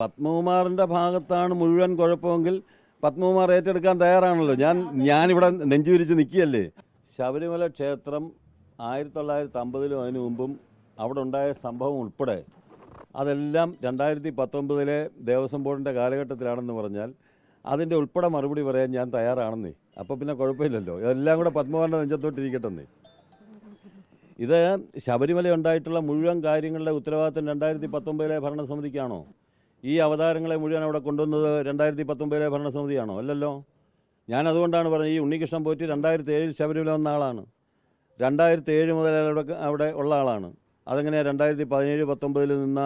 പത്മകുമാറിന്റെ ഭാഗത്താണ് മുഴുവൻ കുഴപ്പമെങ്കിൽ പത്മകുമാർ ഏറ്റെടുക്കാൻ തയ്യാറാണല്ലോ. ഞാൻ ഞാനിവിടെ നെഞ്ചുവിരിച്ച് നിൽക്കുകയല്ലേ? ശബരിമല ക്ഷേത്രം ആയിരത്തി തൊള്ളായിരത്തി അമ്പതിലും അതിനു മുമ്പും അവിടെ ഉണ്ടായ സംഭവം ഉൾപ്പെടെ അതെല്ലാം രണ്ടായിരത്തി പത്തൊമ്പതിലെ ദേവസ്വം ബോർഡിന്റെ കാലഘട്ടത്തിലാണെന്ന് പറഞ്ഞാൽ അതിന്റെ ഉൾപ്പെടെ മറുപടി പറയാൻ ഞാൻ തയ്യാറാണെന്നേ. അപ്പോൾ പിന്നെ കുഴപ്പമില്ലല്ലോ. ഇതെല്ലാം കൂടെ പത്മകുമാറിന്റെ നെഞ്ചത്തോട്ടിരിക്കട്ടെന്നേ. ഇത് ശബരിമല ഉണ്ടായിട്ടുള്ള മുഴുവൻ കാര്യങ്ങളുടെ ഉത്തരവാദിത്തം രണ്ടായിരത്തി പത്തൊമ്പതിലെ ഭരണസമിതിക്കാണോ? ഈ അവതാരങ്ങളെ മുഴുവൻ അവിടെ കൊണ്ടുവന്നത് രണ്ടായിരത്തി പത്തൊമ്പതിലെ ഭരണസമിതിയാണോ? അല്ലല്ലോ. ഞാൻ അതുകൊണ്ടാണ് പറഞ്ഞത് ഈ ഉണ്ണികൃഷ്ണൻ പോറ്റി രണ്ടായിരത്തി ഏഴിൽ ശബരിമല വന്ന ആളാണ്. രണ്ടായിരത്തി ഏഴ് മുതൽ അവിടെ അവിടെ ഉള്ള ആളാണ്. അതെങ്ങനെയാണ് രണ്ടായിരത്തി പതിനേഴ് പത്തൊമ്പതിൽ നിന്ന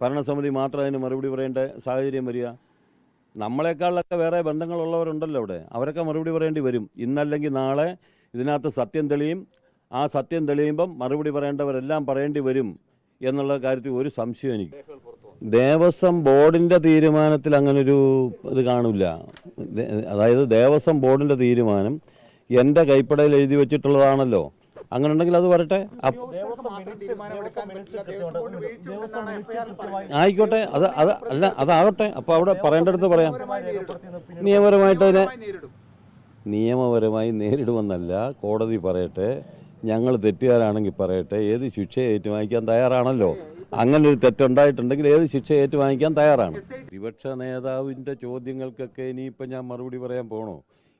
ഭരണസമിതി മാത്രം അതിന് മറുപടി പറയേണ്ട സാഹചര്യം വരിക? നമ്മളെക്കാളൊക്കെ വേറെ ബന്ധങ്ങളുള്ളവരുണ്ടല്ലോ അവിടെ. അവരൊക്കെ മറുപടി പറയേണ്ടി വരും. ഇന്നല്ലെങ്കിൽ നാളെ ഇതിനകത്ത് സത്യം തെളിയും. ആ സത്യം തെളിയുമ്പം മറുപടി പറയേണ്ടവരെല്ലാം പറയേണ്ടി വരും. എന്നുള്ള കാര്യത്തിൽ ഒരു സംശയം എനിക്ക്. ദേവസ്വം ബോർഡിന്റെ തീരുമാനത്തിൽ അങ്ങനൊരു ഇത് കാണില്ല. അതായത് ദേവസ്വം ബോർഡിന്റെ തീരുമാനം എന്റെ കൈപ്പടയിൽ എഴുതി വെച്ചിട്ടുള്ളതാണല്ലോ. അങ്ങനെ ഉണ്ടെങ്കിൽ അത് വരട്ടെ. ആയിക്കോട്ടെ. അത് അത് അല്ല അതാകട്ടെ അപ്പോൾ അവിടെ പറയേണ്ടടുത്ത് പറയാം. നിയമപരമായിട്ട് അതിനെ നിയമപരമായി നേരിടുമെന്നല്ല കോടതി പറയട്ടെ. ഞങ്ങൾ തെറ്റുകാരാണെങ്കിൽ പറയട്ടെ ഏത് ശിക്ഷ ഏറ്റുവാങ്ങിക്കാൻ തയ്യാറാണല്ലോ? അങ്ങനെ ഒരു തെറ്റുണ്ടായിട്ടുണ്ടെങ്കിൽ ഏത് ശിക്ഷ ഏറ്റുവാങ്ങിക്കാൻ തയ്യാറാണ്? പ്രതിപക്ഷ നേതാവിന്റെ ചോദ്യങ്ങൾക്കൊക്കെ ഇനിയിപ്പോൾ ഞാൻ മറുപടി പറയാൻ പോകണോ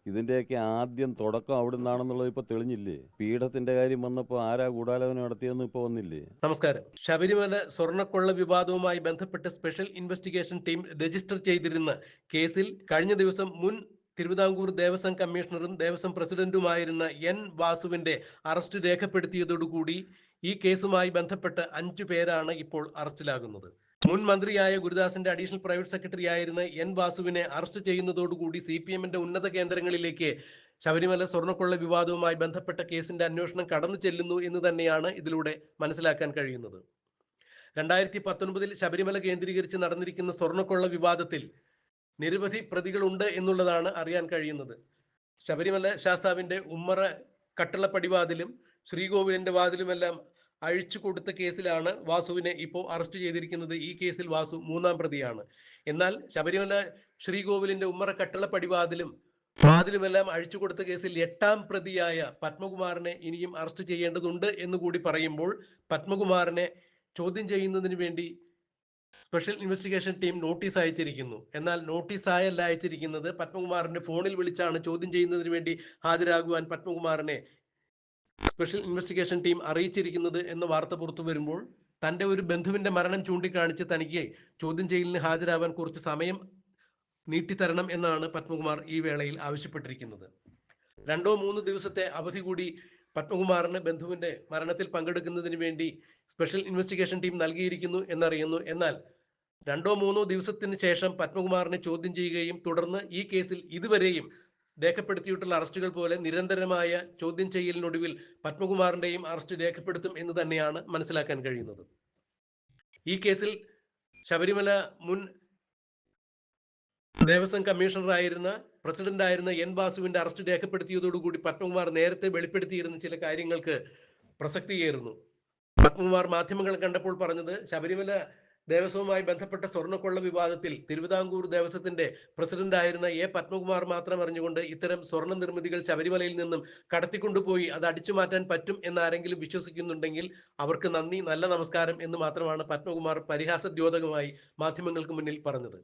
ഇതിന്റെയൊക്കെ ആദ്യം തുടക്കം അവിടെ നിന്നാണെന്നുള്ളത് ഇപ്പോൾ തെളിഞ്ഞില്ലേ? പീഠത്തിന്റെ കാര്യം വന്നപ്പോൾ ആരാ ഗൂഢാലോചന നടത്തിയെന്ന് ഇപ്പോൾ വന്നില്ലേ? നമസ്കാരം. ശബരിമല സ്വർണക്കൊള്ള വിവാദവുമായി ബന്ധപ്പെട്ട് സ്പെഷ്യൽ ഇൻവെസ്റ്റിഗേഷൻ ടീം രജിസ്റ്റർ ചെയ്തിരുന്ന കേസിൽ കഴിഞ്ഞ ദിവസം മുൻ തിരുവിതാംകൂർ ദേവസ്വം കമ്മീഷണറും ദേവസ്വം പ്രസിഡന്റുമായിരുന്ന എൻ വാസുവിന്റെ അറസ്റ്റ് രേഖപ്പെടുത്തിയതോടുകൂടി ഈ കേസുമായി ബന്ധപ്പെട്ട് അഞ്ചു പേരാണ് ഇപ്പോൾ അറസ്റ്റിലാകുന്നത്. മുൻ മന്ത്രിയായ ഗുരുദാസിന്റെ അഡീഷണൽ പ്രൈവറ്റ് സെക്രട്ടറി ആയിരുന്ന എൻ വാസുവിനെ അറസ്റ്റ് ചെയ്യുന്നതോടുകൂടി സി പി എമ്മിന്റെ ഉന്നത കേന്ദ്രങ്ങളിലേക്ക് ശബരിമല സ്വർണക്കൊള്ള വിവാദവുമായി ബന്ധപ്പെട്ട കേസിന്റെ അന്വേഷണം കടന്നു ചെല്ലുന്നു എന്ന് തന്നെയാണ് ഇതിലൂടെ മനസ്സിലാക്കാൻ കഴിയുന്നത്. രണ്ടായിരത്തി പത്തൊൻപതിൽ ശബരിമല കേന്ദ്രീകരിച്ച് നടന്നിരിക്കുന്ന സ്വർണക്കൊള്ള വിവാദത്തിൽ നിരവധി പ്രതികളുണ്ട് എന്നുള്ളതാണ് അറിയാൻ കഴിയുന്നത്. ശബരിമല ശാസ്താവിന്റെ ഉമ്മറ കട്ടളപ്പടിവാതിലും ശ്രീകോവിലിന്റെ വാതിലുമെല്ലാം അഴിച്ചു കൊടുത്ത കേസിലാണ് വാസുവിനെ ഇപ്പോൾ അറസ്റ്റ് ചെയ്തിരിക്കുന്നത്. ഈ കേസിൽ വാസു മൂന്നാം പ്രതിയാണ്. എന്നാൽ ശബരിമല ശ്രീകോവിലിന്റെ ഉമ്മറ കട്ടളപ്പടിവാതിലും വാതിലുമെല്ലാം അഴിച്ചു കൊടുത്ത കേസിൽ എട്ടാം പ്രതിയായ പത്മകുമാറിനെ ഇനിയും അറസ്റ്റ് ചെയ്യേണ്ടതുണ്ട് എന്ന് കൂടി പറയുമ്പോൾ പത്മകുമാറിനെ ചോദ്യം ചെയ്യുന്നതിന് വേണ്ടി സ്പെഷ്യൽ ഇൻവെസ്റ്റിഗേഷൻ ടീം നോട്ടീസ് അയച്ചിരിക്കുന്നു. എന്നാൽ നോട്ടീസ് ആയല്ല അയച്ചിരിക്കുന്നത് പത്മകുമാറിന്റെ ഫോണിൽ വിളിച്ചാണ് ചോദ്യം ചെയ്യുന്നതിന് വേണ്ടി ഹാജരാകുവാൻ പത്മകുമാറിനെ സ്പെഷ്യൽ ഇൻവെസ്റ്റിഗേഷൻ ടീം അറിയിച്ചിരിക്കുന്നത് എന്ന വാർത്ത പുറത്തു വരുമ്പോൾ തന്റെ ഒരു ബന്ധുവിന്റെ മരണം ചൂണ്ടിക്കാണിച്ച് തനിക്ക് ചോദ്യം ചെയ്യലിന് ഹാജരാവാൻ കുറച്ച് സമയം നീട്ടിത്തരണം എന്നാണ് പത്മകുമാർ ഈ വേളയിൽ ആവശ്യപ്പെട്ടിരിക്കുന്നത്. രണ്ടോ മൂന്ന് ദിവസത്തെ അവധി കൂടി പത്മകുമാറിന് ബന്ധുവിന്റെ മരണത്തിൽ പങ്കെടുക്കുന്നതിന് വേണ്ടി സ്പെഷ്യൽ ഇൻവെസ്റ്റിഗേഷൻ ടീം നൽകിയിരിക്കുന്നു എന്നറിയുന്നു. എന്നാൽ രണ്ടോ മൂന്നോ ദിവസത്തിന് ശേഷം പത്മകുമാറിനെ ചോദ്യം ചെയ്യുകയും തുടർന്ന് ഈ കേസിൽ ഇതുവരെയും രേഖപ്പെടുത്തിയിട്ടുള്ള അറസ്റ്റുകൾ പോലെ നിരന്തരമായ ചോദ്യം ചെയ്യലിനൊടുവിൽ പത്മകുമാറിന്റെയും അറസ്റ്റ് രേഖപ്പെടുത്തും എന്ന് തന്നെയാണ് മനസ്സിലാക്കാൻ കഴിയുന്നത്. ഈ കേസിൽ ശബരിമല മുൻ ദേവസ്വം കമ്മീഷണറായിരുന്ന പ്രസിഡന്റ് ആയിരുന്ന എൻ ബാസുവിന്റെ അറസ്റ്റ് രേഖപ്പെടുത്തിയതോടുകൂടി പത്മകുമാർ നേരത്തെ വെളിപ്പെടുത്തിയിരുന്ന ചില കാര്യങ്ങൾക്ക് പ്രസക്തിയേറുന്നു. പത്മകുമാർ മാധ്യമങ്ങളെ കണ്ടപ്പോൾ പറഞ്ഞത് ശബരിമല ദേവസ്വവുമായി ബന്ധപ്പെട്ട സ്വർണക്കൊള്ള വിവാദത്തിൽ തിരുവിതാംകൂർ ദേവസ്വത്തിന്റെ പ്രസിഡന്റ് ആയിരുന്ന എ. പത്മകുമാർ മാത്രം അറിഞ്ഞുകൊണ്ട് ഇത്തരം സ്വർണ നിർമ്മിതികൾ ശബരിമലയിൽ നിന്നും കടത്തിക്കൊണ്ടുപോയി അത് അടിച്ചു മാറ്റാൻ പറ്റും എന്നാരെങ്കിലും വിശ്വസിക്കുന്നുണ്ടെങ്കിൽ അവർക്ക് നന്ദി നല്ല നമസ്കാരം എന്ന് മാത്രമാണ് പത്മകുമാർ പരിഹാസദ്യോതകമായി മാധ്യമങ്ങൾക്ക് മുന്നിൽ പറഞ്ഞത്.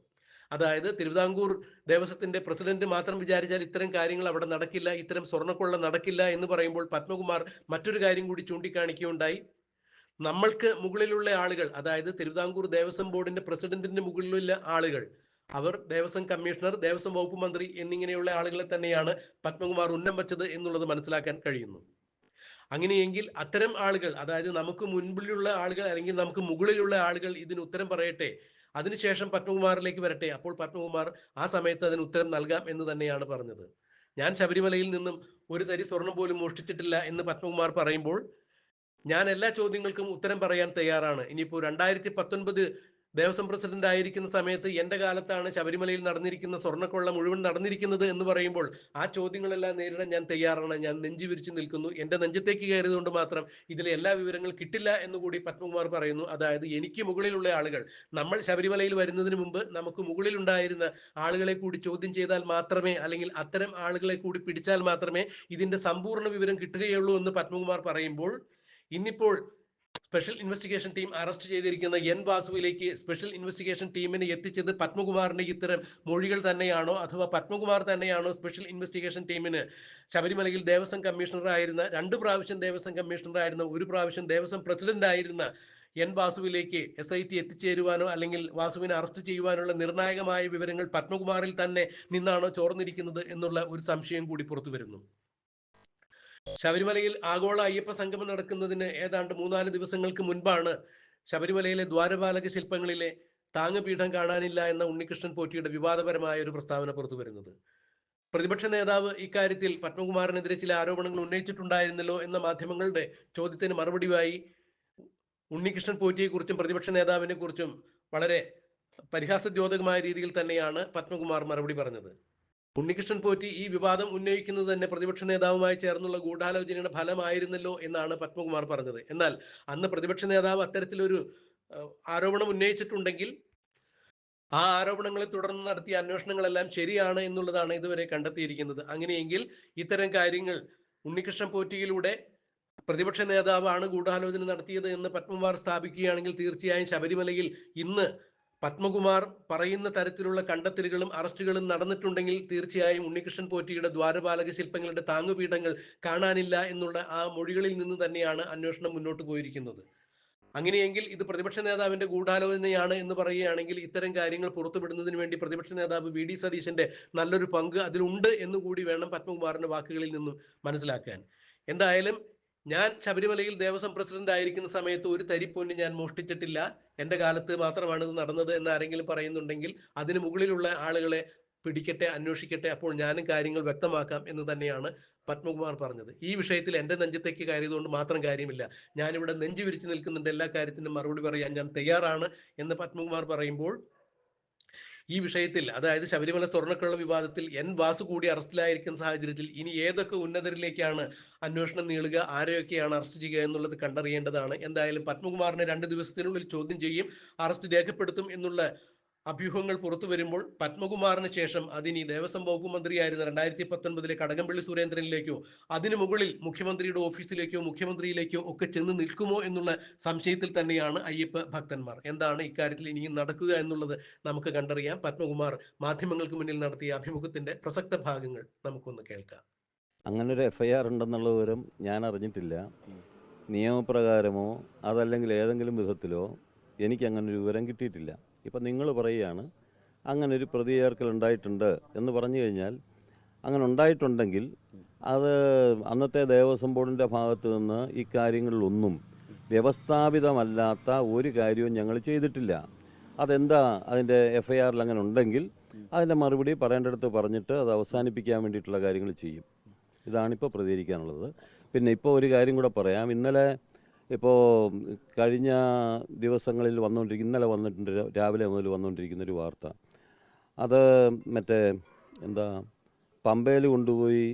അതായത് തിരുവിതാംകൂർ ദേവസ്വത്തിന്റെ പ്രസിഡന്റ് മാത്രം വിചാരിച്ചാൽ ഇത്തരം കാര്യങ്ങൾ അവിടെ നടക്കില്ല ഇത്തരം സ്വർണക്കൊള്ള നടക്കില്ല എന്ന് പറയുമ്പോൾ പത്മകുമാർ മറ്റൊരു കാര്യം കൂടി ചൂണ്ടിക്കാണിക്കുകയുണ്ടായി. നമ്മൾക്ക് മുകളിലുള്ള ആളുകൾ അതായത് തിരുവിതാംകൂർ ദേവസ്വം ബോർഡിന്റെ പ്രസിഡന്റിന്റെ മുകളിലുള്ള ആളുകൾ അവർ ദേവസ്വം കമ്മീഷണർ ദേവസ്വം വകുപ്പ് മന്ത്രി എന്നിങ്ങനെയുള്ള ആളുകളെ തന്നെയാണ് പത്മകുമാർ ഉന്നം വച്ചത് എന്നുള്ളത് മനസ്സിലാക്കാൻ കഴിയുന്നു. അങ്ങനെയെങ്കിൽ അത്തരം ആളുകൾ അതായത് നമുക്ക് മുൻപിലുള്ള ആളുകൾ അല്ലെങ്കിൽ നമുക്ക് മുകളിലുള്ള ആളുകൾ ഇതിന് ഉത്തരം പറയട്ടെ അതിനുശേഷം പത്മകുമാറിലേക്ക് വരട്ടെ. അപ്പോൾ പത്മകുമാർ ആ സമയത്ത് അതിന് ഉത്തരം നൽകാം എന്ന് തന്നെയാണ് പറഞ്ഞത്. ഞാൻ ശബരിമലയിൽ നിന്നും ഒരു തരി സ്വർണം പോലും മോഷ്ടിച്ചിട്ടില്ല എന്ന് പത്മകുമാർ പറയുമ്പോൾ ഞാൻ എല്ലാ ചോദ്യങ്ങൾക്കും ഉത്തരം പറയാൻ തയ്യാറാണ്. ഇനിയിപ്പോൾ രണ്ടായിരത്തി പത്തൊൻപത് ദേവസ്വം പ്രസിഡന്റ് ആയിരിക്കുന്ന സമയത്ത് എന്റെ കാലത്താണ് ശബരിമലയിൽ നടന്നിരിക്കുന്ന സ്വർണക്കൊള്ള മുഴുവൻ നടന്നിരിക്കുന്നത് എന്ന് പറയുമ്പോൾ ആ ചോദ്യങ്ങളെല്ലാം നേരിടാൻ ഞാൻ തയ്യാറാണ്. ഞാൻ നെഞ്ചു വിരിച്ചു നിൽക്കുന്നു. എന്റെ നെഞ്ചത്തേക്ക് കയറിയതുകൊണ്ട് മാത്രം ഇതിലെ എല്ലാ വിവരങ്ങൾ കിട്ടില്ല എന്ന് കൂടി പത്മകുമാർ പറയുന്നു. അതായത് എനിക്ക് മുകളിലുള്ള ആളുകൾ നമ്മൾ ശബരിമലയിൽ വരുന്നതിന് മുമ്പ് നമുക്ക് മുകളിലുണ്ടായിരുന്ന ആളുകളെ കൂടി ചോദ്യം ചെയ്താൽ മാത്രമേ അല്ലെങ്കിൽ അത്തരം ആളുകളെ കൂടി പിടിച്ചാൽ മാത്രമേ ഇതിന്റെ സമ്പൂർണ വിവരം കിട്ടുകയുള്ളൂ എന്ന് പത്മകുമാർ പറയുമ്പോൾ ഇന്നിപ്പോൾ സ്പെഷ്യൽ ഇൻവെസ്റ്റിഗേഷൻ ടീം അറസ്റ്റ് ചെയ്തിരിക്കുന്ന എൻ വാസുവിലേക്ക് സ്പെഷ്യൽ ഇൻവെസ്റ്റിഗേഷൻ ടീമിനെ എത്തിച്ചത് പത്മകുമാറിന്റെ ഇത്തരം മൊഴികൾ തന്നെയാണോ അഥവാ പത്മകുമാർ തന്നെയാണോ സ്പെഷ്യൽ ഇൻവെസ്റ്റിഗേഷൻ ടീമിന്? ശബരിമലയിൽ ദേവസ്വം കമ്മീഷണറായിരുന്ന രണ്ട് പ്രാവശ്യം ദേവസ്വം കമ്മീഷണറായിരുന്ന ഒരു പ്രാവശ്യം ദേവസ്വം പ്രസിഡന്റ് ആയിരുന്ന എൻ വാസുവിലേക്ക് എസ് ഐ ടി എത്തിച്ചേരുവാനോ അല്ലെങ്കിൽ വാസുവിനെ അറസ്റ്റ് ചെയ്യുവാനുള്ള നിർണായകമായ വിവരങ്ങൾ പത്മകുമാറിൽ തന്നെ നിന്നാണോ ചോർന്നിരിക്കുന്നത് എന്നുള്ള ഒരു സംശയം കൂടി പുറത്തു വരുന്നു. ശബരിമലയിൽ ആഗോള അയ്യപ്പ സംഗമം നടക്കുന്നതിന് ഏതാണ്ട് മൂന്നാൽ ദിവസങ്ങൾക്ക് മുൻപാണ് ശബരിമലയിലെ ദ്വാരപാലക ശില്പങ്ങളിലെ താങ്ങുപീഠം കാണാനില്ല എന്ന ഉണ്ണികൃഷ്ണൻ പോറ്റിയുടെ വിവാദപരമായ ഒരു പ്രസ്താവന പുറത്തു വരുന്നത്. പ്രതിപക്ഷ നേതാവ് ഇക്കാര്യത്തിൽ പത്മകുമാറിനെതിരെ ചില ആരോപണങ്ങൾ ഉന്നയിച്ചിട്ടുണ്ടായിരുന്നല്ലോ എന്ന മാധ്യമങ്ങളുടെ ചോദ്യത്തിന് മറുപടിയായി ഉണ്ണികൃഷ്ണൻ പോറ്റിയെക്കുറിച്ചും പ്രതിപക്ഷ നേതാവിനെ കുറിച്ചും വളരെ പരിഹാസദ്യോതകമായ രീതിയിൽ തന്നെയാണ് പത്മകുമാർ മറുപടി പറഞ്ഞത്. ഉണ്ണികൃഷ്ണൻ പോറ്റി ഈ വിവാദം ഉന്നയിക്കുന്നത് തന്നെ പ്രതിപക്ഷ നേതാവുമായി ചേർന്നുള്ള ഗൂഢാലോചനയുടെ ഫലമായിരുന്നല്ലോ എന്നാണ് പത്മകുമാർ പറഞ്ഞത്. എന്നാൽ അന്ന് പ്രതിപക്ഷ നേതാവ് അത്തരത്തിലൊരു ആരോപണം ഉന്നയിച്ചിട്ടുണ്ടെങ്കിൽ ആ ആരോപണങ്ങളെ തുടർന്ന് നടത്തിയ അന്വേഷണങ്ങളെല്ലാം ശരിയാണ് എന്നുള്ളതാണ് ഇതുവരെ കണ്ടെത്തിയിരിക്കുന്നത്. അങ്ങനെയെങ്കിൽ ഇത്തരം കാര്യങ്ങൾ ഉണ്ണികൃഷ്ണൻ പോറ്റിയിലൂടെ പ്രതിപക്ഷ നേതാവാണ് ഗൂഢാലോചന നടത്തിയത് എന്ന് പത്മകുമാർ സ്ഥാപിക്കുകയാണെങ്കിൽ തീർച്ചയായും ശബരിമലയിൽ ഇന്ന് പത്മകുമാർ പറയുന്ന തരത്തിലുള്ള കണ്ടെത്തലുകളും അറസ്റ്റുകളും നടന്നിട്ടുണ്ടെങ്കിൽ തീർച്ചയായും ഉണ്ണികൃഷ്ണൻ പോറ്റിയുടെ ദ്വാരപാലക ശില്പങ്ങളുടെ താങ്ങുപീഠങ്ങൾ കാണാനില്ല എന്നുള്ള ആ മൊഴികളിൽ നിന്ന് തന്നെയാണ് അന്വേഷണം മുന്നോട്ട് പോയിരിക്കുന്നത്. അങ്ങനെയെങ്കിൽ ഇത് പ്രതിപക്ഷ നേതാവിന്റെ ഗൂഢാലോചനയാണ് എന്ന് പറയുകയാണെങ്കിൽ ഇത്തരം കാര്യങ്ങൾ പുറത്തുവിടുന്നതിന് വേണ്ടി പ്രതിപക്ഷ നേതാവ് വി ഡി സതീശന്റെ നല്ലൊരു പങ്ക് അതിലുണ്ട് എന്ന് കൂടി വേണം പത്മകുമാറിന്റെ വാക്കുകളിൽ നിന്നും മനസ്സിലാക്കാൻ. എന്തായാലും ഞാൻ ശബരിമലയിൽ ദേവസ്വം പ്രസിഡന്റ് ആയിരിക്കുന്ന സമയത്ത് ഒരു തരിപ്പൊന്ന് ഞാൻ മോഷ്ടിച്ചിട്ടില്ല. എന്റെ കാലത്ത് മാത്രമാണ് ഇത് നടന്നത് എന്ന് ആരെങ്കിലും പറയുന്നുണ്ടെങ്കിൽ അതിന് മുകളിലുള്ള ആളുകളെ പിടിക്കട്ടെ അന്വേഷിക്കട്ടെ അപ്പോൾ ഞാനും കാര്യങ്ങൾ വ്യക്തമാക്കാം എന്ന് തന്നെയാണ് പത്മകുമാർ പറഞ്ഞത്. ഈ വിഷയത്തിൽ എന്റെ നെഞ്ചത്തേക്ക് കയറിയതുകൊണ്ട് മാത്രം കാര്യമില്ല. ഞാനിവിടെ നെഞ്ചു വിരിച്ചു നിൽക്കുന്നുണ്ട്. എല്ലാ കാര്യത്തിനും മറുപടി പറയാൻ ഞാൻ തയ്യാറാണ് എന്ന് പത്മകുമാർ പറയുമ്പോൾ ഈ വിഷയത്തിൽ അതായത് ശബരിമല സ്വർണക്കള്ള വിവാദത്തിൽ എൻ വാസു കൂടി അറസ്റ്റിലായിരിക്കുന്ന സാഹചര്യത്തിൽ ഇനി ഏതൊക്കെ ഉന്നതരിലേക്കാണ് അന്വേഷണം നീളുക ആരെയൊക്കെയാണ് അറസ്റ്റ് ചെയ്യുക എന്നുള്ളത് കണ്ടറിയേണ്ടതാണ്. എന്തായാലും പത്മകുമാറിനെ രണ്ട് ദിവസത്തിനുള്ളിൽ ചോദ്യം ചെയ്യും അറസ്റ്റ് രേഖപ്പെടുത്തും എന്നുള്ള അഭ്യൂഹങ്ങൾ പുറത്തു വരുമ്പോൾ പത്മകുമാറിന് ശേഷം അതിനി ദേവസ്വം വകുപ്പ് മന്ത്രിയായിരുന്ന രണ്ടായിരത്തി പത്തൊൻപതിലെ കടകംപള്ളി സുരേന്ദ്രനിലേക്കോ അതിനു മുകളിൽ മുഖ്യമന്ത്രിയുടെ ഓഫീസിലേക്കോ മുഖ്യമന്ത്രിയിലേക്കോ ഒക്കെ ചെന്ന് നിൽക്കുമോ എന്നുള്ള സംശയത്തിൽ തന്നെയാണ് അയ്യപ്പ ഭക്തന്മാർ. എന്താണ് ഇക്കാര്യത്തിൽ ഇനിയും നടക്കുക എന്നുള്ളത് നമുക്ക് കണ്ടറിയാം. പത്മകുമാർ മാധ്യമങ്ങൾക്ക് മുന്നിൽ നടത്തിയ അഭിമുഖത്തിന്റെ പ്രസക്ത ഭാഗങ്ങൾ നമുക്കൊന്ന് കേൾക്കാം. അങ്ങനെ ഒരു എഫ് ഐ ആർ ഉണ്ടെന്നുള്ള വിവരം ഞാൻ അറിഞ്ഞിട്ടില്ല. നിയമപ്രകാരമോ അതല്ലെങ്കിൽ ഏതെങ്കിലും വിധത്തിലോ എനിക്ക് അങ്ങനെ ഒരു വിവരം കിട്ടിയിട്ടില്ല. ഇപ്പം നിങ്ങൾ പറയുകയാണ് അങ്ങനെ ഒരു പ്രതി ചേർക്കൽ ഉണ്ടായിട്ടുണ്ട് എന്ന് പറഞ്ഞു കഴിഞ്ഞാൽ അങ്ങനെ ഉണ്ടായിട്ടുണ്ടെങ്കിൽ അത് അന്നത്തെ ദേവസ്വം ബോർഡിന്റെ ഭാഗത്ത് നിന്ന് ഇക്കാര്യങ്ങളിലൊന്നും കാര്യങ്ങളിലൊന്നും വ്യവസ്ഥാപിതമല്ലാത്ത ഒരു കാര്യവും ഞങ്ങൾ ചെയ്തിട്ടില്ല. അതെന്താ? അതിന്റെ എഫ് ഐ ആറിൽ അങ്ങനെ ഉണ്ടെങ്കിൽ അതിന്റെ മറുപടി പറയേണ്ടടുത്ത് പറഞ്ഞിട്ട് അത് അവസാനിപ്പിക്കാൻ വേണ്ടിയിട്ടുള്ള കാര്യങ്ങൾ ചെയ്യും. ഇതാണിപ്പോൾ പ്രതികരിക്കാനുള്ളത്. പിന്നെ ഇപ്പോൾ ഒരു കാര്യം കൂടെ പറയാം. ഇന്നലെ ഇപ്പോൾ കഴിഞ്ഞ ദിവസങ്ങളിൽ വന്നുകൊണ്ടിരിക്കുന്ന ഇന്നലെ വന്നിട്ടുണ്ട് രാവിലെ മുതൽ വന്നുകൊണ്ടിരിക്കുന്ന ഒരു വാർത്ത. അത് മറ്റേ എന്താ പമ്പയിൽ കൊണ്ടുപോയി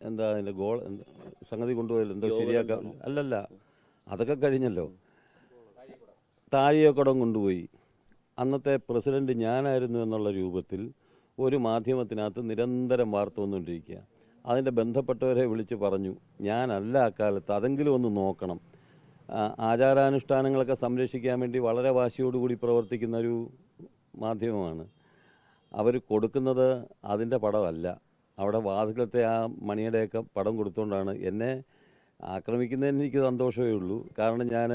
എന്താ അതിന്റെ ഗോൾ സംഗതി കൊണ്ടുപോയാലും എന്തോ ശരിയാക്കാൻ അല്ലല്ല അതൊക്കെ കഴിഞ്ഞല്ലോ. താഴിയക്കുടം കൊണ്ടുപോയി. അന്നത്തെ പ്രസിഡന്റ് ഞാനായിരുന്നു എന്നുള്ള രൂപത്തിൽ ഒരു മാധ്യമത്തിനകത്ത് നിരന്തരം വാർത്ത വന്നുകൊണ്ടിരിക്കുക അതിന്റെ ബന്ധപ്പെട്ടവരെ വിളിച്ച് പറഞ്ഞു ഞാനല്ല അക്കാലത്ത് അതെങ്കിലും ഒന്ന് നോക്കണം. ആചാരാനുഷ്ഠാനങ്ങളൊക്കെ സംരക്ഷിക്കാൻ വേണ്ടി വളരെ വാശിയോടുകൂടി പ്രവർത്തിക്കുന്ന ഒരു മാധ്യമമാണ്. അവർ കൊടുക്കുന്നത് അതിന്റെ പടമല്ല അവിടെ വാതിലത്തെ ആ മണിയുടെയൊക്കെ പടം കൊടുത്തുകൊണ്ടാണ് എന്നെ ആക്രമിക്കുന്നതിന് എനിക്ക് സന്തോഷമേ ഉള്ളൂ. കാരണം ഞാൻ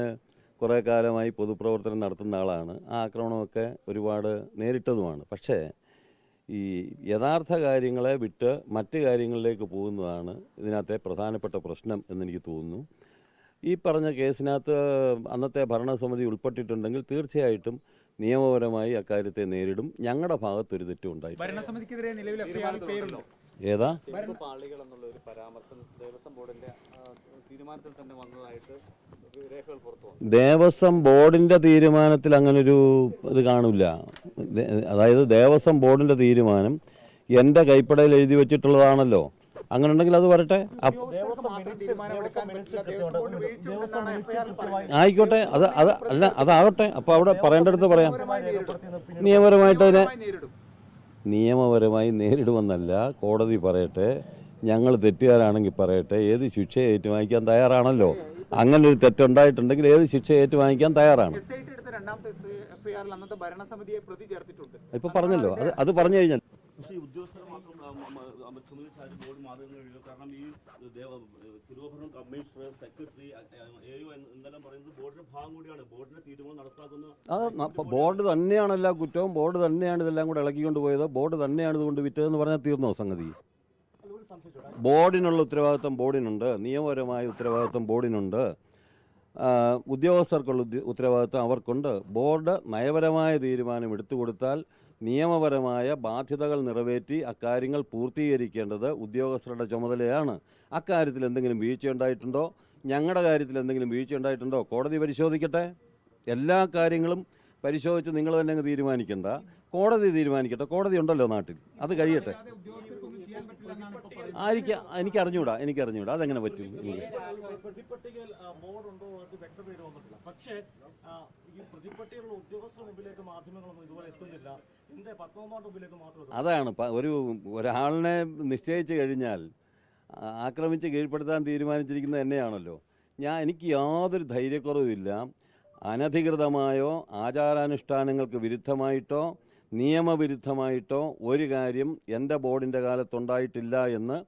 കുറേ കാലമായി പൊതുപ്രവർത്തനം നടത്തുന്ന ആളാണ്. ആ ആക്രമണമൊക്കെ ഒരുപാട് നേരിട്ടതുമാണ്. പക്ഷേ ഈ യഥാർത്ഥ കാര്യങ്ങളെ വിട്ട് മറ്റ് കാര്യങ്ങളിലേക്ക് പോകുന്നതാണ് ഇതിനകത്തെ പ്രധാനപ്പെട്ട പ്രശ്നം എന്നെനിക്ക് തോന്നുന്നു. ഈ പറഞ്ഞ കേസിനകത്ത് അന്നത്തെ ഭരണസമിതി ഉൾപ്പെട്ടിട്ടുണ്ടെങ്കിൽ തീർച്ചയായിട്ടും നിയമപരമായി അക്കാര്യത്തെ നേരിടും. ഞങ്ങളുടെ ഭാഗത്തൊരു തെറ്റും ഉണ്ടായിട്ടില്ല. പേരുണ്ടോ? ഏതാ? പാളികൾ എന്നുള്ള ഒരു പരാമർശം ദേവസ്വം ബോർഡിന്റെ തീരുമാനത്തിൽ തന്നെ വന്നതായിട്ട് ദേവസ്വം ബോർഡിന്റെ തീരുമാനത്തിൽ അങ്ങനൊരു ഇത് കാണില്ല. അതായത് ദേവസ്വം ബോർഡിന്റെ തീരുമാനം എന്റെ കൈപ്പടയിൽ എഴുതി വെച്ചിട്ടുള്ളതാണല്ലോ. അങ്ങനെ ഉണ്ടെങ്കിൽ അത് വരട്ടെ? ആയിക്കോട്ടെ അത് അത് അല്ല അതാവട്ടെ. അപ്പോൾ അവിടെ പറയേണ്ടടുത്ത് പറയാം. നിയമപരമായിട്ട് അതിനെ നിയമപരമായി നേരിടുമെന്നല്ല കോടതി പറയട്ടെ. ഞങ്ങൾ തെറ്റുകാരാണെങ്കിൽ പറയട്ടെ. ഏത് ശിക്ഷ ഏറ്റുവാങ്ങിക്കാൻ തയ്യാറാണല്ലോ? അങ്ങനെ ഒരു തെറ്റുണ്ടായിട്ടുണ്ടെങ്കിൽ ഏത് ശിക്ഷ ഏറ്റുവാങ്ങിക്കാൻ തയ്യാറാണ്? ഇപ്പൊ പറഞ്ഞല്ലോ അത് അത് പറഞ്ഞു കഴിഞ്ഞാൽ പക്ഷേ ഈ ഉദ്യോഗസ്ഥർ മാത്രം ചാരി ബോർഡ് മാറുന്ന കാരണം ഈ Thiruvananthapuram commissioner secretary A U എന്നെല്ലാം പറയുന്നത് ബോർഡിന്റെ ഭാഗം കൂടിയാണ്. ബോർഡിന്റെ തീരുമാനം നടപ്പാക്കുന്ന അത് ബോർഡ് തന്നെയാണ് എല്ലാ കുറ്റവും ബോർഡ് തന്നെയാണ് ഇതെല്ലാം കൂടെ ഇളക്കിക്കൊണ്ട് പോയത്. ബോർഡ് തന്നെയാണ് ഇതുകൊണ്ട് വിറ്റതെന്ന് പറഞ്ഞാൽ തീർന്നോ സംഗതി? ബോർഡിനുള്ള ഉത്തരവാദിത്വം ബോർഡിനുണ്ട്. നിയമപരമായ ഉത്തരവാദിത്വം ബോർഡിനുണ്ട്. ഉദ്യോഗസ്ഥർക്കുള്ള ഉദ്യ- ഉത്തരവാദിത്വം അവർക്കുണ്ട്. ബോർഡ് നയപരമായ തീരുമാനം എടുത്തു കൊടുത്താൽ നിയമപരമായ ബാധ്യതകൾ നിറവേറ്റി അക്കാര്യങ്ങൾ പൂർത്തീകരിക്കേണ്ടത് ഉദ്യോഗസ്ഥരുടെ ചുമതലയാണ്. അക്കാര്യത്തിൽ എന്തെങ്കിലും വീഴ്ച ഉണ്ടായിട്ടുണ്ടോ ഞങ്ങളുടെ കാര്യത്തിൽ എന്തെങ്കിലും വീഴ്ച ഉണ്ടായിട്ടുണ്ടോ കോടതി പരിശോധിക്കട്ടെ. എല്ലാ കാര്യങ്ങളും പരിശോധിച്ച് നിങ്ങൾ തന്നെ അങ്ങ് തീരുമാനിക്കണ്ട. കോടതി തീരുമാനിക്കട്ടെ. കോടതി ഉണ്ടല്ലോ നാട്ടിൽ. അത് കഴിയട്ടെ. ആയിരിക്കാം എനിക്ക് അറിഞ്ഞൂടാ എനിക്ക് അറിഞ്ഞൂടാ അതെങ്ങനെ പറ്റും പക്ഷേ ഈ ഉദ്യോഗസ്ഥരുടെ മുമ്പിലേക്ക് മാധ്യമങ്ങളൊന്നും ഇതുപോലെ എത്തുന്നില്ല. എന്റെ പത്മകുമാറിന്റെ മുമ്പിലേക്ക് മാത്രം അതാണ് ഒരു ഒരാളിനെ നിശ്ചയിച്ചു കഴിഞ്ഞാൽ ആക്രമിച്ച് കീഴ്പ്പെടുത്താൻ തീരുമാനിച്ചിരിക്കുന്നത് എന്നെയാണല്ലോ. ഞാൻ എനിക്ക് യാതൊരു ധൈര്യക്കുറവുമില്ല അനധികൃതമായോ ആചാരാനുഷ്ഠാനങ്ങൾക്ക് വിരുദ്ധമായിട്ടോ നിയമവിരുദ്ധമായിട്ടോ ഒരു കാര്യം എന്റെ ബോർഡിന്റെ കാലത്തുണ്ടായിട്ടില്ല എന്ന്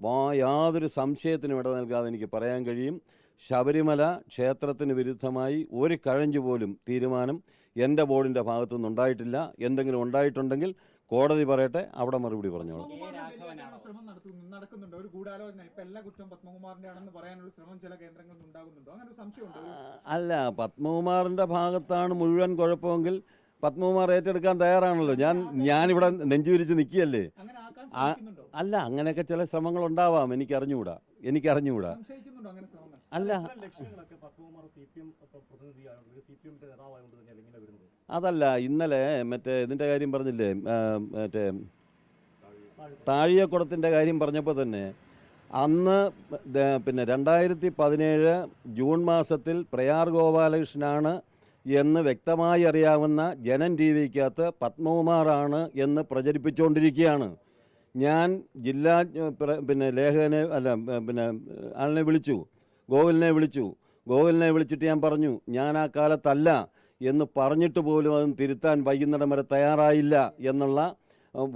വാ യാതൊരു സംശയത്തിനും ഇട നൽകാതെ എനിക്ക് പറയാൻ കഴിയും. ശബരിമല ക്ഷേത്രത്തിന് വിരുദ്ധമായി ഒരു കഴഞ്ഞു പോലും തീരുമാനം എന്റെ ബോർഡിന്റെ ഭാഗത്തുനിന്ന് ഉണ്ടായിട്ടില്ല. എന്തെങ്കിലും ഉണ്ടായിട്ടുണ്ടെങ്കിൽ കോടതി പറയട്ടെ അവിടെ മറുപടി പറഞ്ഞോളൂ. അല്ല പത്മകുമാറിന്റെ ഭാഗത്താണ് മുഴുവൻ കുഴപ്പമെങ്കിൽ പത്മകുമാർ ഏറ്റെടുക്കാൻ തയ്യാറാണല്ലോ. ഞാൻ ഞാനിവിടെ നെഞ്ചുവിരിച്ച് നിൽക്കുകയല്ലേ? അങ്ങനെ ആക്കാൻ ശ്രമിക്കുന്നുണ്ടോ? അല്ല അങ്ങനെയൊക്കെ ചില ശ്രമങ്ങൾ? ഉണ്ടാവാം എനിക്ക് അറിഞ്ഞുകൂടാ എനിക്ക് അറിഞ്ഞുകൂടാ ശ്രമങ്ങൾ അല്ല അതല്ല ഇന്നലെ മറ്റേ ഇതിന്റെ കാര്യം പറഞ്ഞില്ലേ? മറ്റേ താഴിയക്കുടത്തിന്റെ കാര്യം പറഞ്ഞപ്പോൾ തന്നെ അന്ന് പിന്നെ രണ്ടായിരത്തി പതിനേഴ് ജൂൺ മാസത്തിൽ പ്രയാർ ഗോപാലകൃഷ്ണനാണ് എന്ന് വ്യക്തമായി അറിയാവുന്ന ജനൻ ടി വിക്കകത്ത് പത്മകുമാറാണ് എന്ന് പ്രചരിപ്പിച്ചുകൊണ്ടിരിക്കുകയാണ്. ഞാൻ ജില്ലാ പിന്നെ ലേഖകനെ അല്ല പിന്നെ ആളിനെ വിളിച്ചു ഗോകുലിനെ വിളിച്ചു. ഗോകുലിനെ വിളിച്ചിട്ട് ഞാൻ പറഞ്ഞു ഞാൻ ആ കാലത്തല്ല എന്ന് പറഞ്ഞിട്ട് പോലും അതും തിരുത്താൻ വൈകുന്നേരം വരെ തയ്യാറായില്ല എന്നുള്ള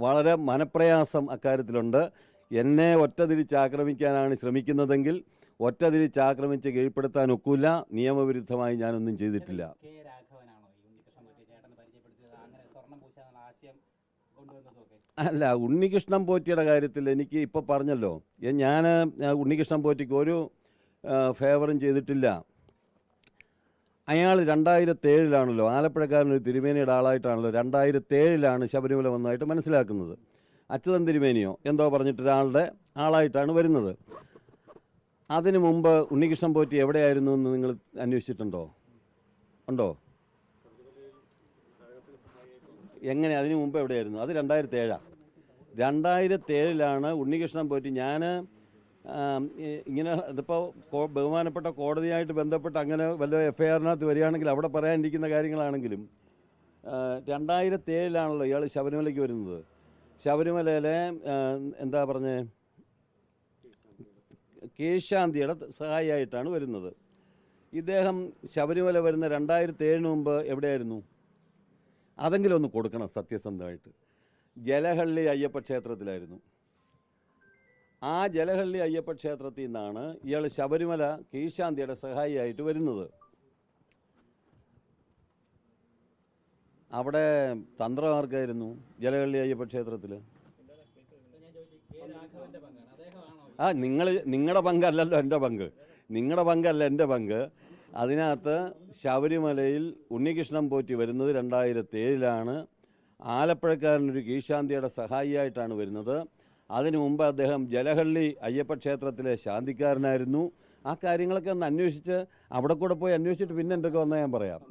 വളരെ മനപ്രയാസം അക്കാര്യത്തിലുണ്ട്. എന്നെ ഒറ്റ തിരിച്ചാക്രമിക്കാനാണ് ശ്രമിക്കുന്നതെങ്കിൽ ഒറ്റ തിരിച്ചാക്രമിച്ച് കീഴ്പ്പെടുത്താൻ ഒക്കില്ല നിയമവിരുദ്ധമായി ഞാനൊന്നും ചെയ്തിട്ടില്ല. അല്ല ഉണ്ണികൃഷ്ണൻ പോറ്റിയുടെ കാര്യത്തിൽ എനിക്ക് ഇപ്പോൾ പറഞ്ഞല്ലോ. ഞാൻ ഉണ്ണികൃഷ്ണൻ പോറ്റിക്ക് ഒരു ഫേവറും ചെയ്തിട്ടില്ല. അയാൾ രണ്ടായിരത്തേഴിലാണല്ലോ ആലപ്പുഴക്കാരനൊരു തിരുമേനിയുടെ ആളായിട്ടാണല്ലോ രണ്ടായിരത്തേഴിലാണ് ശബരിമല വന്നതായിട്ട് മനസ്സിലാക്കുന്നത്. അച്യുതൻ തിരുമേനിയോ എന്തോ പറഞ്ഞിട്ട് ഒരാളുടെ ആളായിട്ടാണ് വരുന്നത്. അതിനു മുമ്പ് ഉണ്ണികൃഷ്ണൻ പോറ്റി എവിടെയായിരുന്നു എന്ന് നിങ്ങൾ അന്വേഷിച്ചിട്ടുണ്ടോ? ഉണ്ടോ? എങ്ങനെ? അതിനു മുമ്പ് എവിടെയായിരുന്നു? അത് രണ്ടായിരത്തി ഏഴാണ് രണ്ടായിരത്തി ഏഴിലാണ് ഉണ്ണികൃഷ്ണൻ പോറ്റി ഞാൻ ഇങ്ങനെ ഇതിപ്പോൾ ബഹുമാനപ്പെട്ട കോടതിയായിട്ട് ബന്ധപ്പെട്ട് അങ്ങനെ വല്ല എഫ് ഐ ആറിനകത്ത് വരികയാണെങ്കിൽ അവിടെ പറയാനിരിക്കുന്ന കാര്യങ്ങളാണെങ്കിലും രണ്ടായിരത്തി ഏഴിലാണല്ലോ ഇയാൾ ശബരിമലയ്ക്ക് വരുന്നത്. ശബരിമലയിലെ എന്താ പറഞ്ഞേ? കേശാന്തിയുടെ സഹായിയായിട്ടാണ് വരുന്നത്. ഇദ്ദേഹം ശബരിമല വരുന്ന രണ്ടായിരത്തി ഏഴിന് മുമ്പ് എവിടെയായിരുന്നു? അതെങ്കിലും ഒന്ന് കൊടുക്കണം സത്യസന്ധമായിട്ട്. ജലഹള്ളി അയ്യപ്പ ക്ഷേത്രത്തിലായിരുന്നു. ആ ജലഹള്ളി അയ്യപ്പ ക്ഷേത്രത്തിൽ നിന്നാണ് ഇയാൾ ശബരിമല കീശാന്തിയുടെ സഹായിയായിട്ട് വരുന്നത്. അവിടെ തന്ത്രമാർക്കായിരുന്നു ജലഹള്ളി അയ്യപ്പ ക്ഷേത്രത്തിൽ ആ നിങ്ങൾ നിങ്ങളുടെ പങ്കല്ലല്ലോ എന്റെ പങ്ക്. നിങ്ങളുടെ പങ്കല്ല എന്റെ പങ്ക്. അതിനകത്ത് ശബരിമലയിൽ ഉണ്ണികൃഷ്ണൻ പോറ്റി വരുന്നത് രണ്ടായിരത്തി ഏഴിലാണ് ആലപ്പുഴക്കാരനൊരു കീശാന്തിയുടെ സഹായിയായിട്ടാണ് വരുന്നത്. അതിനു മുമ്പ് അദ്ദേഹം ജലഹള്ളി അയ്യപ്പ ക്ഷേത്രത്തിലെ ശാന്തിക്കാരനായിരുന്നു. ആ കാര്യങ്ങളൊക്കെ ഒന്ന് അന്വേഷിച്ച് അവിടെ കൂടെ പോയി അന്വേഷിച്ചിട്ട് പിന്നെ എന്തൊക്കെ വന്നാൽ ഞാൻ പറയാം.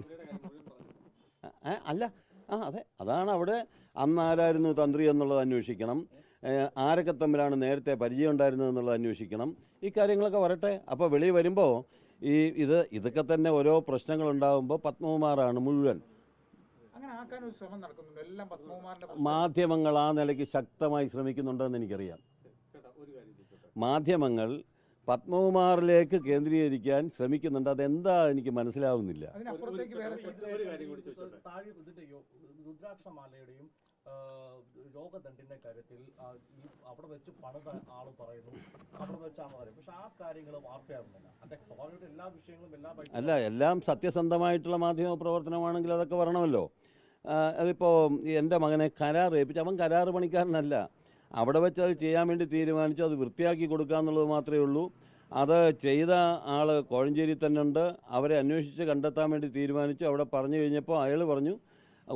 അല്ല ആ അതെ അതാണ് അവിടെ അന്ന് ആരായിരുന്നു തന്ത്രി എന്നുള്ളത് അന്വേഷിക്കണം. ആരൊക്കെ തമ്മിലാണ് നേരത്തെ പരിചയം ഉണ്ടായിരുന്നത് എന്നുള്ളത് അന്വേഷിക്കണം. ഈ കാര്യങ്ങളൊക്കെ വരട്ടെ. അപ്പോൾ വെളി വരുമ്പോൾ ഈ ഇത് ഇതൊക്കെ തന്നെ ഓരോ പ്രശ്നങ്ങളുണ്ടാകുമ്പോൾ പത്മകുമാറാണ് മുഴുവൻ. അങ്ങനെ ആക്കാൻ ശ്രമം നടക്കുന്നുണ്ട്. എല്ലാം പത്മകുമാറിന്റെ മാധ്യമങ്ങൾ ആ നിലയ്ക്ക് ശക്തമായി ശ്രമിക്കുന്നുണ്ടെന്ന് എനിക്കറിയാം. മാധ്യമങ്ങൾ പത്മകുമാറിലേക്ക് കേന്ദ്രീകരിക്കാൻ ശ്രമിക്കുന്നുണ്ട്. അതെന്താ എനിക്ക് മനസ്സിലാവുന്നില്ല. രോഗദണ്ഡിന്റെ കാര്യത്തിൽ ഈ അവിടെ വെച്ച് പണിത ആൾ പറയുന്നു. അവിടെ വെച്ചാണ് പറയുന്നത്. പക്ഷെ ആ കാര്യങ്ങൾ വാർത്തയാകുന്നില്ല എല്ലാ വിഷയങ്ങളും എല്ലാ അല്ല എല്ലാം സത്യസന്ധമായിട്ടുള്ള മാധ്യമ പ്രവർത്തനമാണെങ്കിൽ അതൊക്കെ വരണമല്ലോ. അതിപ്പോൾ എന്റെ മകനെ കരാർ ഏൽപ്പിച്ചു അവൻ കരാർ പണിക്കാരനല്ല. അവിടെ വെച്ച് അത് ചെയ്യാൻ വേണ്ടി തീരുമാനിച്ചു അത് വൃത്തിയാക്കി കൊടുക്കുക എന്നുള്ളത് മാത്രമേ ഉള്ളൂ. അത് ചെയ്ത ആൾ കോഴഞ്ചേരി തന്നെ ഉണ്ട് അവരെ അന്വേഷിച്ച് കണ്ടെത്താൻ വേണ്ടി തീരുമാനിച്ചു. അവിടെ പറഞ്ഞു കഴിഞ്ഞപ്പോൾ അയാൾ പറഞ്ഞു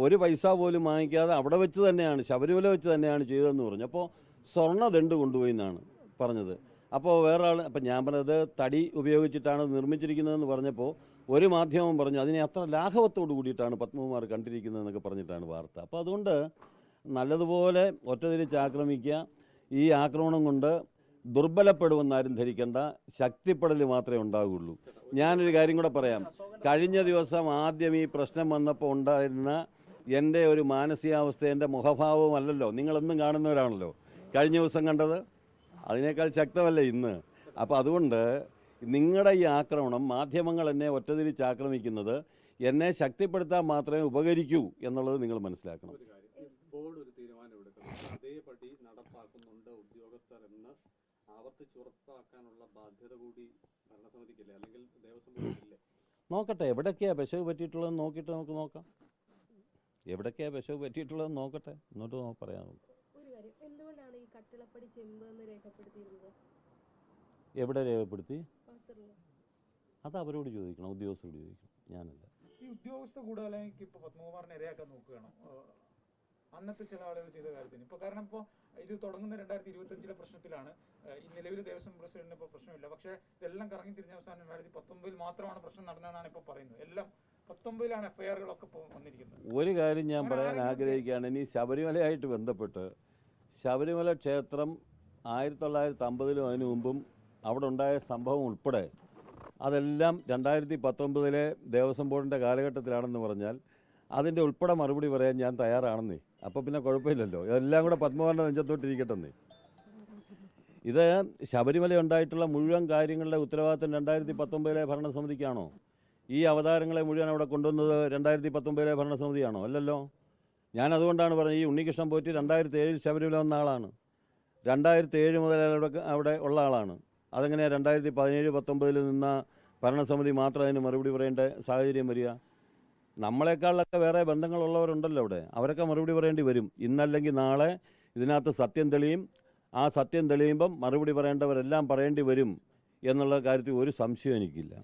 ഒരു പൈസ പോലും വാങ്ങിക്കാതെ അവിടെ വെച്ച് തന്നെയാണ് ശബരിമല വെച്ച് തന്നെയാണ് ചെയ്തതെന്ന് പറഞ്ഞു. അപ്പോൾ സ്വർണ ദണ്ട് കൊണ്ടുപോയി എന്നാണ് പറഞ്ഞത്. അപ്പോൾ വേറെ ആൾ അപ്പം ഞാൻ പറഞ്ഞത് തടി ഉപയോഗിച്ചിട്ടാണ് നിർമ്മിച്ചിരിക്കുന്നതെന്ന് പറഞ്ഞപ്പോൾ ഒരു മാധ്യമം പറഞ്ഞു അതിനെ അത്ര ലാഘവത്തോടു കൂടിയിട്ടാണ് പത്മകുമാർ കണ്ടിരിക്കുന്നതെന്നൊക്കെ പറഞ്ഞിട്ടാണ് വാർത്ത. അപ്പോൾ അതുകൊണ്ട് നല്ലതുപോലെ ഒറ്റതിരിച്ച് ആക്രമിക്കുക. ഈ ആക്രമണം കൊണ്ട് ദുർബലപ്പെടുമെന്നാരും ധരിക്കേണ്ട. ശക്തിപ്പെടൽ മാത്രമേ ഉണ്ടാകുള്ളൂ ഞാനൊരു കാര്യം കൂടെ പറയാം. കഴിഞ്ഞ ദിവസം ആദ്യം ഈ പ്രശ്നം വന്നപ്പോൾ ഉണ്ടായിരുന്ന എന്റെ ഒരു മാനസികാവസ്ഥ എന്റെ മുഖഭാവവും അല്ലല്ലോ. നിങ്ങളെന്നും കാണുന്നവരാണല്ലോ. കഴിഞ്ഞ ദിവസം കണ്ടത്? അതിനേക്കാൾ ശക്തമല്ലേ ഇന്ന്? അപ്പോൾ അതുകൊണ്ട് നിങ്ങളുടെ ഈ ആക്രമണം മാധ്യമങ്ങൾ എന്നെ ഒറ്റതിരിച്ച് ആക്രമിക്കുന്നത് എന്നെ ശക്തിപ്പെടുത്താൻ മാത്രമേ ഉപകരിക്കൂ എന്നുള്ളത് നിങ്ങൾ മനസ്സിലാക്കണം. ഒരു ബോർഡ് തീരുമാനമെടുക്കണം അതേപടി നടപ്പാക്കുന്നുണ്ട് ഉദ്യോഗസ്ഥർ എന്ന് ആവർത്തിച്ചുറപ്പാക്കാനുള്ള ബാധ്യത കൂടി ഭരണസമിതിക്കില്ലേ? അല്ലെങ്കിൽ ദേവസ്വം നോക്കട്ടെ എവിടൊക്കെയാണ് പെശവ് പറ്റിയിട്ടുള്ളത് നോക്കിയിട്ട് നമുക്ക് നോക്കാം. എവിടൊക്കെയാണ് പെശവ് പറ്റിയിട്ടുള്ളത് നോക്കട്ടെ. എന്നിട്ട് നോ- പറയാം നമുക്ക്. എന്തുകൊണ്ടാണ് ഈ കട്ടിളപ്പടി ചെമ്പ് എന്ന് രേഖപ്പെടുത്തിയിരുന്നത്? എവിടെ രേഖപ്പെടുത്തി? അത് അവരോട് ചോദിക്കണം ഉദ്യോഗസ്ഥരോട് ചോദിക്കണം. ഞാനല്ല. ഈ ഉദ്യോഗസ്ഥ കൂടാലേക്ക് ഇപ്പൊ പത്മകുമാറിനെ ഇരയാക്കാൻ നോക്കുകയാണോ? അന്നത്തെ ചില ആളുകൾ ചെയ്ത കാര്യത്തിന്. ഇപ്പൊ കാരണം ഇപ്പൊ ഇത് തുടങ്ങുന്ന രണ്ടായിരത്തി ഇരുപത്തി അഞ്ചിലെ പ്രശ്നത്തിലാണ് ഈ നിലവിൽ ദേവസ്വം പ്രസിഡന്റിന് ഇപ്പൊ പ്രശ്നമില്ല. പക്ഷേ ഇതെല്ലാം കറങ്ങി തിരിഞ്ഞ അവസാനം രണ്ടായിരത്തി പത്തൊമ്പതിൽ മാത്രമാണ് പ്രശ്നം നടന്നതെന്നാണ് ഇപ്പൊ പറയുന്നത്. എല്ലാം പത്തൊമ്പതിലാണ് എഫ്ഐആറുകളൊക്കെ വന്നിരിക്കുന്നത്. ഒരു കാര്യം ഞാൻ പറയാൻ ആഗ്രഹിക്കുകയാണ്. ഇനി ശബരിമലയായിട്ട് ബന്ധപ്പെട്ട് ശബരിമല ക്ഷേത്രം ആയിരത്തി തൊള്ളായിരത്തി അമ്പതിലും അതിനു മുമ്പും അവിടെ ഉണ്ടായ സംഭവം ഉൾപ്പെടെ അതെല്ലാം രണ്ടായിരത്തി പത്തൊമ്പതിലെ ദേവസ്വം ബോർഡിന്റെ കാലഘട്ടത്തിലാണെന്ന് പറഞ്ഞാൽ അതിന്റെ ഉൾപ്പെടെ മറുപടി പറയാൻ ഞാൻ തയ്യാറാണെന്നേ. അപ്പോൾ പിന്നെ കുഴപ്പമില്ലല്ലോ. ഇതെല്ലാം കൂടെ പത്മകുമാറിന്റെ നെഞ്ചത്തോട്ടിരിക്കട്ടെന്നേ. ഇത് ശബരിമല ഉണ്ടായിട്ടുള്ള മുഴുവൻ കാര്യങ്ങളുടെ ഉത്തരവാദിത്തം രണ്ടായിരത്തി പത്തൊമ്പതിലെ ഭരണസമിതിക്കാണോ? ഈ അവതാരങ്ങളെ മുഴുവൻ അവിടെ കൊണ്ടുവന്നത് രണ്ടായിരത്തി പത്തൊമ്പതിലെ ഭരണസമിതിയാണോ? അല്ലല്ലോ. ഞാൻ അതുകൊണ്ടാണ് പറഞ്ഞത് ഈ ഉണ്ണികൃഷ്ണൻ പോറ്റി രണ്ടായിരത്തി ഏഴിൽ ശബരിമല വന്ന ആളാണ്. രണ്ടായിരത്തി ഏഴ് മുതൽ അവിടെ അവിടെ ഉള്ള ആളാണ്. അതെങ്ങനെ രണ്ടായിരത്തി പതിനേഴ് പത്തൊമ്പതിൽ നിന്ന ഭരണസമിതി മാത്രം അതിന് മറുപടി പറയേണ്ട സാഹചര്യം വരിക? നമ്മളെക്കാളൊക്കെ വേറെ ബന്ധങ്ങളുള്ളവരുണ്ടല്ലോ അവിടെ. അവരൊക്കെ മറുപടി പറയേണ്ടി വരും. ഇന്നല്ലെങ്കിൽ നാളെ ഇതിനകത്ത് സത്യം തെളിയും. ആ സത്യം തെളിയുമ്പം മറുപടി പറയേണ്ടവരെല്ലാം പറയേണ്ടി വരും എന്നുള്ള കാര്യത്തിൽ ഒരു സംശയം എനിക്കില്ല.